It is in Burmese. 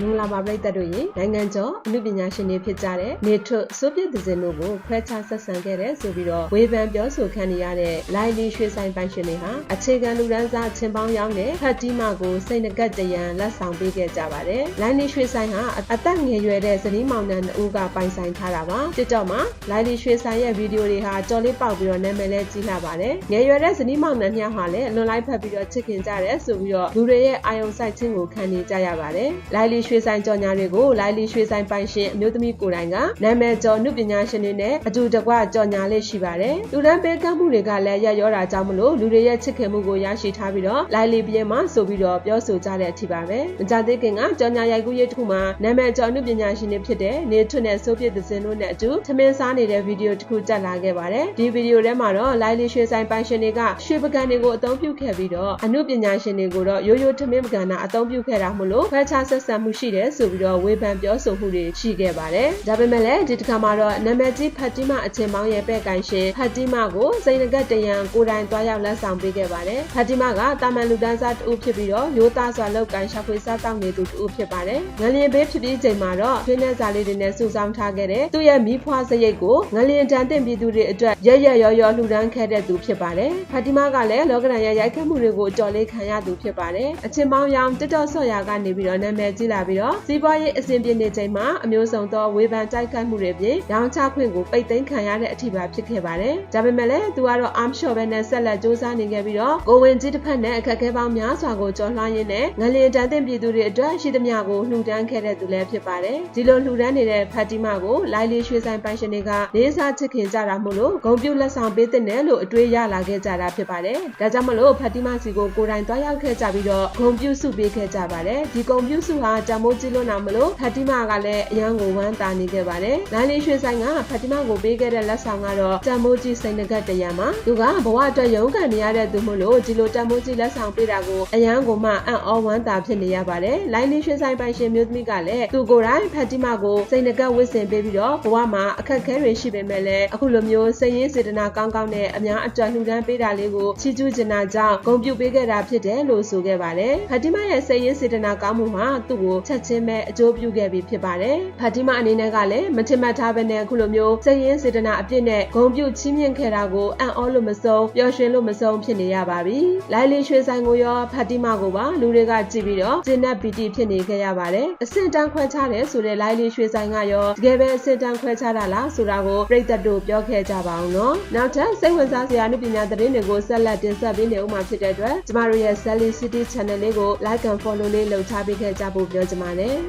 မင်္ဂလာပါပရိသတ်တို့ရေနိုင်ငံကျော်အမှုပညာရှင်တွေဖြစ်ကြတဲ့နေထွတ်စိုးပြည့်သဇင်တို့ကိုခွဲခြားဆက်ဆံခဲ့တဲ့ဆိုပြီးတော့ဝေဖန်ပြောဆိုခံနေရတဲ့လိုင်လီရွှေဆိုင်ပိုင်ရှင်တွေဟာအခြေခံလူဒန်းစားချင်းပေါင်းရောက်တဲ့ဖတ်တီမာကိုစိတ်နကတ်တရံလက်ဆောင်ပေးခဲ့ကြပါတယ်လိုင်လီရွှေဆိုင်ဟာအသက်ငယ်ရွယ်တဲ့ဇနီးမောင်နှံနှစ်ဦးကပိုင်ဆိုင်ထားတာပါတစ်ကြော့မှာလိုင်လီရွှေဆိုင်ရဲ့ဗီဒီယိုတွေဟာကြော်လေးပေါက်ပြီးတော့နာမည်လဲကြီးလာပါတယ်ငယ်ရွယ်တဲ့ဇနီးမောင်နှံနှစ်ယောက်ဟာလည်းလွန်လိုက်ဖက်ပြီးတော့ချစ်ခင်ကြတယ်ဆိုပြီးတော့လူတွေရဲ့အာယုံစိုက်ခြင်းကိုခံနေကြရပါတယ်လိုင်လီရွှေဆိုင်ကြော်ညာတွေကိုလိုင်လီရွှေဆိုင်ပိုင်ရှင်အမျိုးသမီးကိုယ်တိုင်ကနာမည်ကျော်နုပညာရှင်တွေနဲ့အတူတကွကြော်ညာလေးရှိပါတယ်လူတန်းပေးကမ်းမှုတွေကလည်းရက်ရောတာကြောင့်မလို့လူတွေရဲ့ချစ်ခင်မှုကိုရရှိထားပြီးတော့လိုင်လီပြင်းမှာဆိုပြီးတော့ပြောဆိုကြတဲ့အထိပါပဲမကြသေးခင်ကကြော်ညာရိုက်ကူးရေးတစ်ခုမှာနာမည်ကျော်နုပညာရှင်တွေဖြစ်တဲ့နေထွတ်နဲ့ဆိုပြည့်သစင်တို့နဲ့အတူထမင်းစားနေတဲ့ဗီဒီယိုတစ်ခုတက်လာခဲ့ပါတယ်ဒီဗီဒီယိုထဲမှာတော့လိုင်လီရွှေဆိုင်ပိုင်ရှင်တွေကရွှေပကံတွေကိုအသုံးပြုခဲ့ပြီးတော့အနုပညာရှင်တွေကိုတော့ရိုးရိုးထမင်းပကံနာအသုံးပြုခဲ့တာမို့လို့ခွဲခြားဆက်ဆံမှုရှိတယ်ဆိုပြီးတော့ဝေဖန်ပြောဆိုမှုတွေရှိခဲ့ပါတယ်ဒါပေမဲ့လည်းဒီတစ်ခါမှာတော့နာမည်ကြီးဖတ်တီမာအချင်းမောင်းရဲ့ပဲ့ကန်ရှင်ဖတ်တီမာကိုစိန်နကတ်တရံကိုယ်တိုင်တွားရောက်လက်ဆောင်ပေးခဲ့ပါတယ်ဖတ်တီမာကတာမန်လူတန်းစားတူဖြစ်ပြီးတော့ရိုးသားစွာလောက်ကန်ရှာဖွေစားတောက်နေသူတူဖြစ်ပါတယ်ငလျင်ဘေးဖြစ်ပြီးချိန်မှာတော့ကျွေးနေစာလေးတွေနဲ့စုဆောင်းထားခဲ့တဲ့သူ့ရဲ့မိဖွားစရိတ်ကိုငလျင်တန်တင်ပြည်သူတွေအတွက်ရရရော်ရော်လှူဒန်းခဲ့တဲ့သူဖြစ်ပါတယ်ဖတ်တီမာကလည်းလောကရန်ရဲ့ရိုက်ခတ်မှုတွေကိုအကြော်လေးခံရသူဖြစ်ပါတယ်အချင်းမောင်းရောင်တက်တော်ဆော့ရာကနေပြီးတော့နာမည်ကြီးလာပြီးတော့စီးပွားရေးအစဉ်ပြေနေချိန်မှာအမျိုးစုံသောဝေဖန်တိုက်ခိုက်မှုတွေပြင်ရောင်းချခွင့်ကိုပိတ်သိမ်းခံရတဲ့အထိပါဖြစ်ခဲ့ပါတယ်ဒါပေမဲ့လည်းသူကတော့ arm shot ပဲနဲ့ဆက်လက်စူးစမ်းနေခဲ့ပြီးတော့ကိုဝင်ကြီးတစ်ဖက်နဲ့အခက်အခဲပေါင်းများစွာကိုကျော်လွှားရင်းနဲ့ငလျင်တန်တင်ပြည်သူတွေအတွက်ရှိသမျှကိုလှူဒန်းခဲ့တဲ့သူလည်းဖြစ်ပါတယ်ဒီလိုလှူဒန်းနေတဲ့ဖတ်တီမာကိုလိုင်လီရွှေဆိုင်ပိုင်ရှင်တွေကလေးစားချစ်ခင်ကြတာမို့လို့ဂုံပြုလက်ဆောင်ပေးတဲ့နယ်လို့အတွေးရလာခဲ့ကြတာဖြစ်ပါတယ်ဒါကြောင့်မလို့ဖတ်တီမာစီကိုကိုယ်တိုင်တွားရောက်ခဲ့ကြပြီးတော့ဂုံပြုစုပေးခဲ့ကြပါတယ်ဒီဂုံပြုစုဟာတမိုးကြီးလွန်းတာမလို့ဖတ်တီမာကလည်းအရန်ကိုဝမ်းသာနေခဲ့ပါတယ်လိုင်လီရွှေဆိုင်ကဖတ်တီမာကိုပေးခဲ့တဲ့လက်ဆောင်ကတော့တမိုးကြီးစိန်နဂတ်တရံမှာသူကဘဝအတွက်ရုန်းကန်နေရတဲ့သူမို့လို့ဒီလိုတမိုးကြီးလက်ဆောင်ပေးတာကိုအရန်ကိုမှအံ့ဩဝမ်းသာဖြစ်နေရပါတယ်လိုင်လီရွှေဆိုင်ပိုင်ရှင်မျိုးသမီးကလည်းသူကိုယ်တိုင်ဖတ်တီမာကိုစိန်နဂတ်ဝစ်ဆင်ပေးပြီးတော့ဘဝမှာအခက်အခဲတွေရှိပေမဲ့လည်းအခုလိုမျိုးစိတ်ရင်းစေတနာကောင်းကောင်းနဲ့အများအတွက်လှူဒန်းပေးတာလေးကိုချီးကျူးချင်တာကြောင့်ဂုဏ်ပြုပေးခဲ့တာဖြစ်တယ်လို့ဆိုခဲ့ပါတယ်ဖတ်တီမာရဲ့စိတ်ရင်းစေတနာကောင်းမှုမှာသူ့ကိုချက်ချင်းပဲအကျိုးပြုခဲ့ပြီးဖြစ်ပါတယ်ဖတ်တီမာအနေနဲ့ကလည်းမချင်မှတ်ထားဘဲနဲ့အခုလိုမျိုးစိတ်ရင်းစေတနာအပြည့်နဲ့ဂုဏ်ပြုချီးမြှင့်ခဲ့တာကိုအံ့ဩလို့မဆုံးပျော်ရွှင်လို့မဆုံးဖြစ်နေရပါပြီလိုင်လီရွှေဆိုင်ကိုရောဖတ်တီမာကိုပါလူတွေကကြည့်ပြီးတော့ဂျင်းနဲ့ပီတီဖြစ်နေခဲ့ရပါတယ်အဆင့်တန်းခွဲခြားတယ်ဆိုတဲ့လိုင်လီရွှေဆိုင်ကရောတကယ်ပဲအဆင့်တန်းခွဲခြားတာလားဆိုတာကိုပြည်သက်တို့ပြောခဲ့ကြပါအောင်နော်နောက်ထပ်စိတ်ဝင်စားစရာအနုပညာသတင်းတွေကိုဆက်လက်တင်ဆက်ပေးနေဦးမှာဖြစ်တဲ့အတွက်ကျမတို့ရဲ့ Sally City Channel လေးကို like and follow လေးလုပ်ထားပေးခဲ့ကြဖို့ပြောချင်ပါတယ်